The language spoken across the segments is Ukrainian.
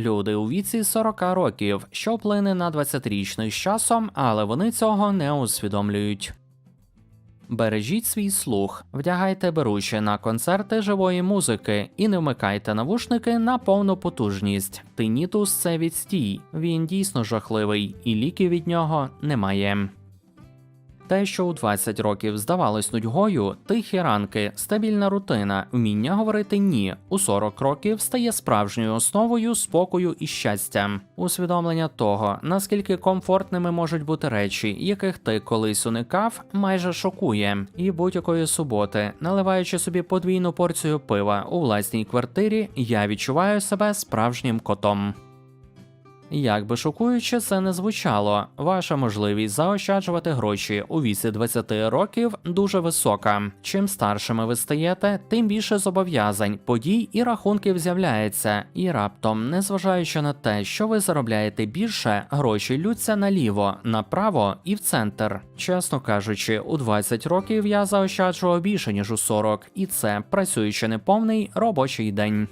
Люди у віці 40 років, що вплине на 20-річних з часом, але вони цього не усвідомлюють. Бережіть свій слух, вдягайте беруші на концерти живої музики і не вмикайте навушники на повну потужність. Тинітус це відстій, він дійсно жахливий, і ліків від нього немає. Те, що у 20 років здавалось нудьгою, тихі ранки, стабільна рутина, вміння говорити ні у 40 років стає справжньою основою спокою і щастя. Усвідомлення того, наскільки комфортними можуть бути речі, яких ти колись уникав, майже шокує. І будь-якої суботи, наливаючи собі подвійну порцію пива у власній квартирі, я відчуваю себе справжнім котом. Як би шокуюче це не звучало, ваша можливість заощаджувати гроші у віці 20 років дуже висока. Чим старшими ви стаєте, тим більше зобов'язань, подій і рахунків з'являється. І раптом, незважаючи на те, що ви заробляєте більше, гроші лються наліво, направо і в центр. Чесно кажучи, у 20 років я заощаджував більше ніж у 40, і це працюючи неповний робочий день.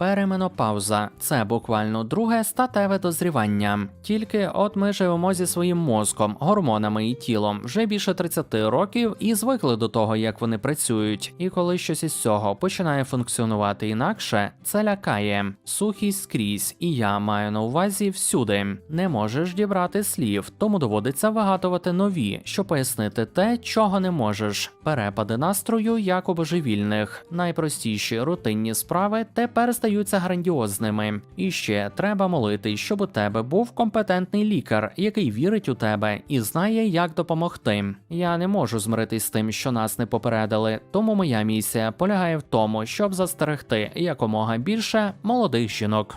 Переменопауза це буквально друге статеве дозрівання. Тільки от ми живемо зі своїм мозком, гормонами і тілом вже більше 30 років і звикли до того, як вони працюють. І коли щось із цього починає функціонувати інакше, це лякає. Сухість скрізь, і я маю на увазі всюди. Не можеш дібрати слів, тому доводиться вигадувати нові, щоб пояснити те, чого не можеш. Перепади настрою як у божевільних. Найпростіші рутинні справи тепер здаються грандіозними. І ще треба молити, щоб у тебе був компетентний лікар, який вірить у тебе і знає, як допомогти. Я не можу змиритись з тим, що нас не попередили, тому моя місія полягає в тому, щоб застерегти якомога більше молодих жінок.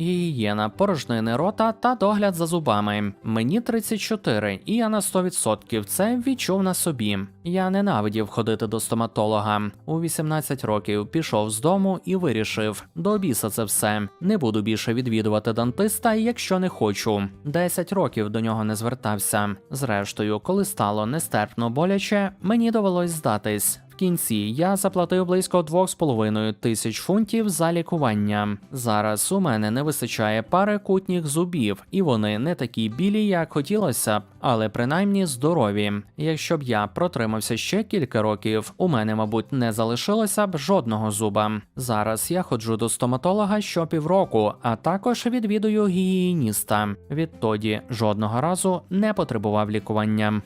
Гігієна, порожнини рота та догляд за зубами. Мені 34, і я на 100% це відчув на собі. Я ненавидів ходити до стоматолога. У 18 років пішов з дому і вирішив: до біса це все. Не буду більше відвідувати дантиста, якщо не хочу. 10 років до нього не звертався. Зрештою, коли стало нестерпно боляче, мені довелось здатись. В кінці я заплатив близько 2,5 тисяч фунтів за лікування. Зараз у мене не вистачає пари кутніх зубів, і вони не такі білі, як хотілося б, але принаймні здорові. Якщо б я протримався ще кілька років, у мене, мабуть, не залишилося б жодного зуба. Зараз я ходжу до стоматолога щопівроку, а також відвідую гігієніста. Відтоді жодного разу не потребував лікування.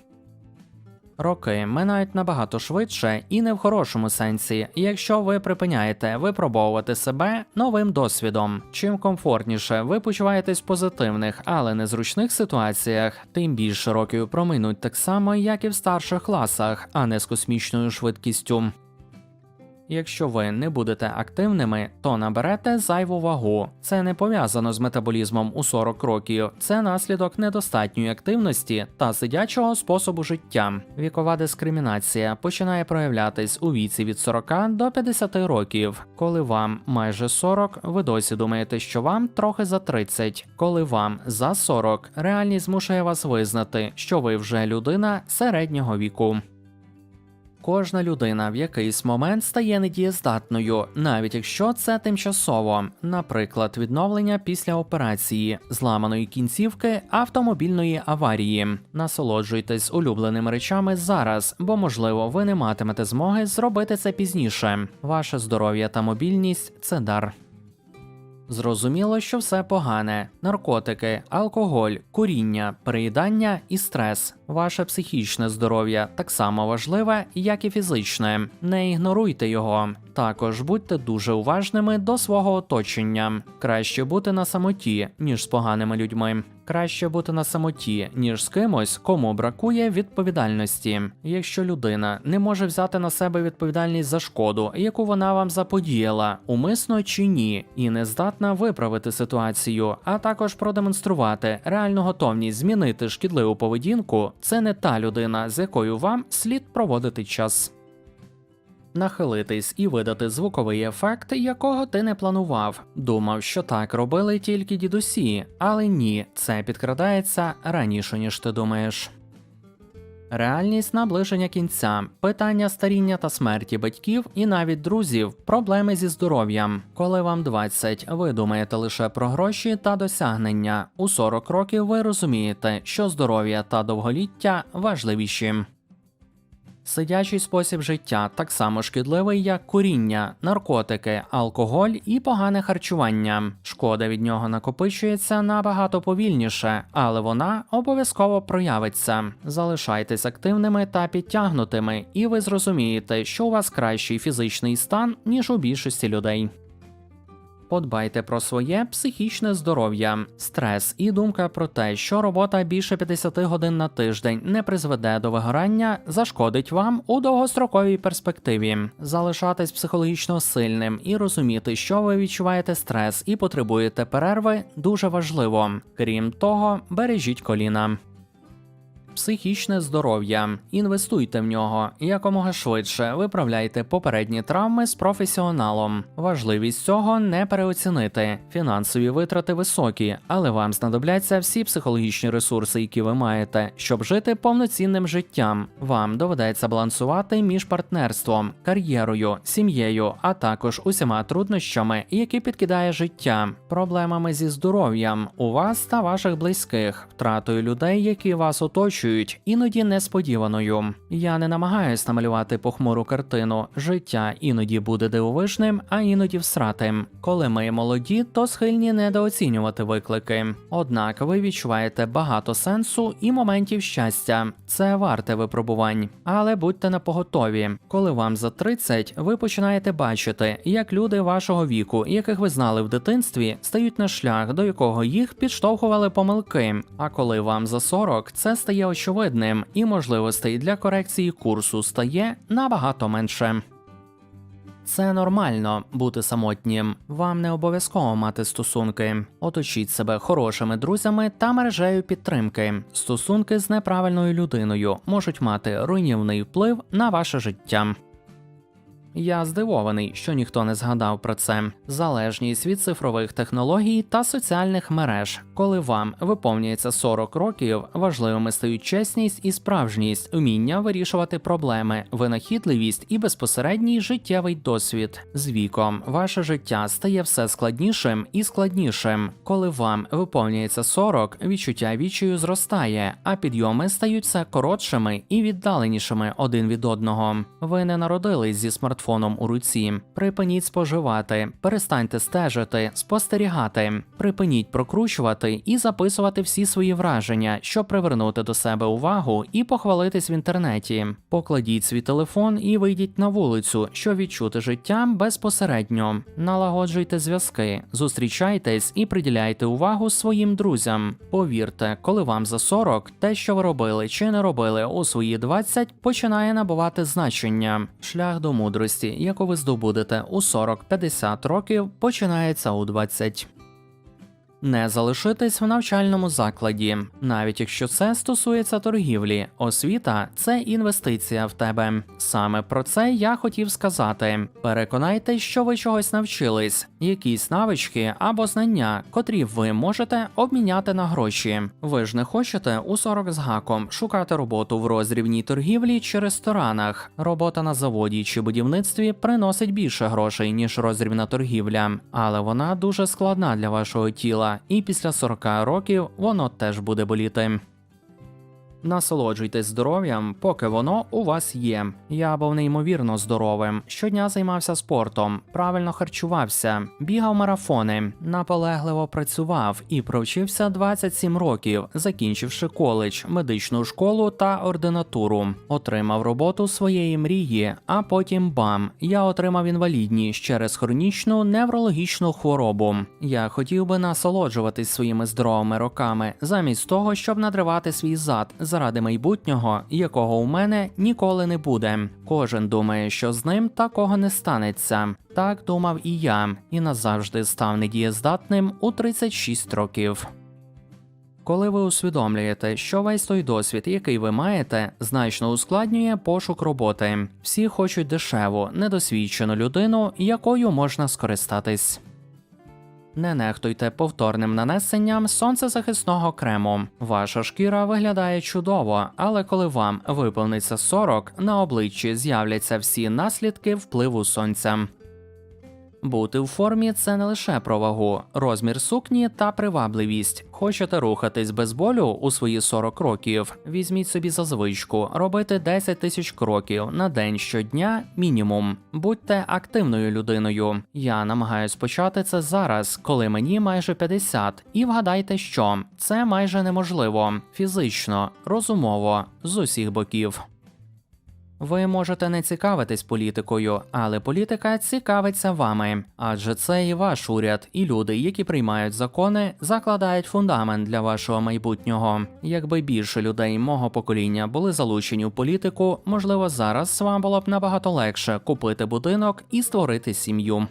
Роки минають набагато швидше і не в хорошому сенсі, якщо ви припиняєте випробовувати себе новим досвідом. Чим комфортніше ви почуваєтесь в позитивних, але незручних ситуаціях, тим більше років проминуть так само, як і в старших класах, а не з космічною швидкістю. Якщо ви не будете активними, то наберете зайву вагу. Це не пов'язано з метаболізмом у 40 років, це наслідок недостатньої активності та сидячого способу життя. Вікова дискримінація починає проявлятись у віці від 40 до 50 років. Коли вам майже 40, ви досі думаєте, що вам трохи за 30. Коли вам за 40, реальність змушує вас визнати, що ви вже людина середнього віку. Кожна людина в якийсь момент стає недієздатною, навіть якщо це тимчасово, наприклад, відновлення після операції, зламаної кінцівки автомобільної аварії. Насолоджуйтесь улюбленими речами зараз, бо можливо ви не матимете змоги зробити це пізніше. Ваше здоров'я та мобільність це дар. Зрозуміло, що все погане: наркотики, алкоголь, куріння, переїдання і стрес. Ваше психічне здоров'я так само важливе, як і фізичне. Не ігноруйте його. Також будьте дуже уважними до свого оточення. Краще бути на самоті, ніж з поганими людьми. Краще бути на самоті, ніж з кимось, кому бракує відповідальності. Якщо людина не може взяти на себе відповідальність за шкоду, яку вона вам заподіяла, умисно чи ні, і не здатна виправити ситуацію, а також продемонструвати реальну готовність змінити шкідливу поведінку, це не та людина, з якою вам слід проводити час. Нахилитись і видати звуковий ефект, якого ти не планував. Думав, що так робили тільки дідусі, але ні, це підкрадається раніше, ніж ти думаєш. Реальність наближення кінця, питання старіння та смерті батьків і навіть друзів, проблеми зі здоров'ям. Коли вам 20, ви думаєте лише про гроші та досягнення. У 40 років ви розумієте, що здоров'я та довголіття важливіші. Сидячий спосіб життя так само шкідливий, як куріння, наркотики, алкоголь і погане харчування. Шкода від нього накопичується набагато повільніше, але вона обов'язково проявиться. Залишайтесь активними та підтягнутими, і ви зрозумієте, що у вас кращий фізичний стан, ніж у більшості людей. Подбайте про своє психічне здоров'я. Стрес і думка про те, що робота більше 50 годин на тиждень не призведе до вигорання, зашкодить вам у довгостроковій перспективі. Залишатись психологічно сильним і розуміти, що ви відчуваєте стрес і потребуєте перерви, дуже важливо. Крім того, бережіть коліна. Психічне здоров'я. Інвестуйте в нього якомога швидше виправляйте попередні травми з професіоналом. Важливість цього не переоцінити. Фінансові витрати високі, але вам знадобляться всі психологічні ресурси, які ви маєте, щоб жити повноцінним життям. Вам доведеться балансувати між партнерством, кар'єрою, сім'єю, а також усіма труднощами, які підкидає життя, проблемами зі здоров'ям у вас та ваших близьких, втратою людей, які вас оточують, іноді несподіваною. Я не намагаюсь намалювати похмуру картину. Життя іноді буде дивовижним, а іноді всратим. Коли ми молоді, то схильні недооцінювати виклики. Однак ви відчуваєте багато сенсу і моментів щастя. Це варте випробувань. Але будьте напоготові. Коли вам за 30, ви починаєте бачити, як люди вашого віку, яких ви знали в дитинстві, стають на шлях, до якого їх підштовхували помилки. А коли вам за 40, це стає очевидним, і можливостей для корекції курсу стає набагато менше. Це нормально бути самотнім. Вам не обов'язково мати стосунки. Оточіть себе хорошими друзями та мережею підтримки. Стосунки з неправильною людиною можуть мати руйнівний вплив на ваше життя. Я здивований, що ніхто не згадав про це. Залежність від цифрових технологій та соціальних мереж. Коли вам виповнюється 40 років, важливими стають чесність і справжність, уміння вирішувати проблеми, винахідливість і безпосередній життєвий досвід. З віком ваше життя стає все складнішим і складнішим. Коли вам виповнюється 40, відчуття відчаю зростає, а підйоми стають все коротшими і віддаленішими один від одного. Ви не народились зі смартфоном у руці. Припиніть споживати, перестаньте стежити, спостерігати, припиніть прокручувати і записувати всі свої враження, щоб привернути до себе увагу і похвалитись в інтернеті. Покладіть свій телефон і вийдіть на вулицю, щоб відчути життя безпосередньо. Налагоджуйте зв'язки, зустрічайтесь і приділяйте увагу своїм друзям. Повірте, коли вам за 40, те, що ви робили чи не робили у свої 20, починає набувати значення. Шлях до мудрості, яку ви здобудете у 40-50 років, починається у 20. Не залишитись в навчальному закладі, навіть якщо це стосується торгівлі, освіта це інвестиція в тебе. Саме про це я хотів сказати. Переконайтесь, що ви чогось навчились, якісь навички або знання, котрі ви можете обміняти на гроші. Ви ж не хочете у 40 з гаком шукати роботу в розрівній торгівлі чи ресторанах. Робота на заводі чи будівництві приносить більше грошей ніж розрівна торгівля, але вона дуже складна для вашого тіла і після 40 років воно теж буде боліти. Насолоджуйтесь здоров'ям, поки воно у вас є. Я був неймовірно здоровим. Щодня займався спортом, правильно харчувався, бігав марафони, наполегливо працював і провчився 27 років, закінчивши коледж, медичну школу та ординатуру. Отримав роботу своєї мрії, а потім бам! Я отримав інвалідність через хронічну неврологічну хворобу. Я хотів би насолоджуватись своїми здоровими роками, замість того, щоб надривати свій зад заради майбутнього, якого у мене ніколи не буде. Кожен думає, що з ним такого не станеться. Так думав і я, і назавжди став недієздатним у 36 років. Коли ви усвідомлюєте, що весь той досвід, який ви маєте, значно ускладнює пошук роботи. Всі хочуть дешеву, недосвідчену людину, якою можна скористатись. Не нехтуйте повторним нанесенням сонцезахисного крему. Ваша шкіра виглядає чудово, але коли вам виповниться 40, на обличчі з'являться всі наслідки впливу сонця. Бути в формі це не лише про вагу, розмір сукні та привабливість. Хочете рухатись без болю у свої 40 років? Візьміть собі за звичку робити 10 тисяч кроків на день щодня мінімум. Будьте активною людиною. Я намагаюсь почати це зараз, коли мені майже 50. І вгадайте, що це майже неможливо фізично, розумово, з усіх боків. Ви можете не цікавитись політикою, але політика цікавиться вами, адже це і ваш уряд, і люди, які приймають закони, закладають фундамент для вашого майбутнього. Якби більше людей мого покоління були залучені в політику, можливо, зараз вам було б набагато легше купити будинок і створити сім'ю.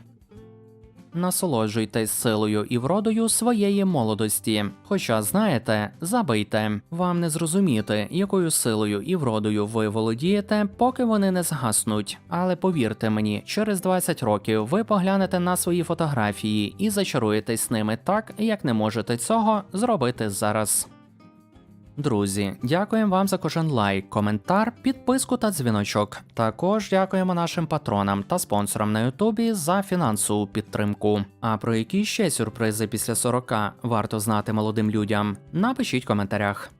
Насолоджуйтесь силою і вродою своєї молодості. Хоча знаєте, забийте, вам не зрозуміти, якою силою і вродою ви володієте, поки вони не згаснуть. Але повірте мені, через 20 років ви поглянете на свої фотографії і зачаруєтесь ними так, як не можете цього зробити зараз. Друзі, дякуємо вам за кожен лайк, коментар, підписку та дзвіночок. Також дякуємо нашим патронам та спонсорам на Ютубі за фінансову підтримку. А про які ще сюрпризи після 40 варто знати молодим людям? Напишіть в коментарях.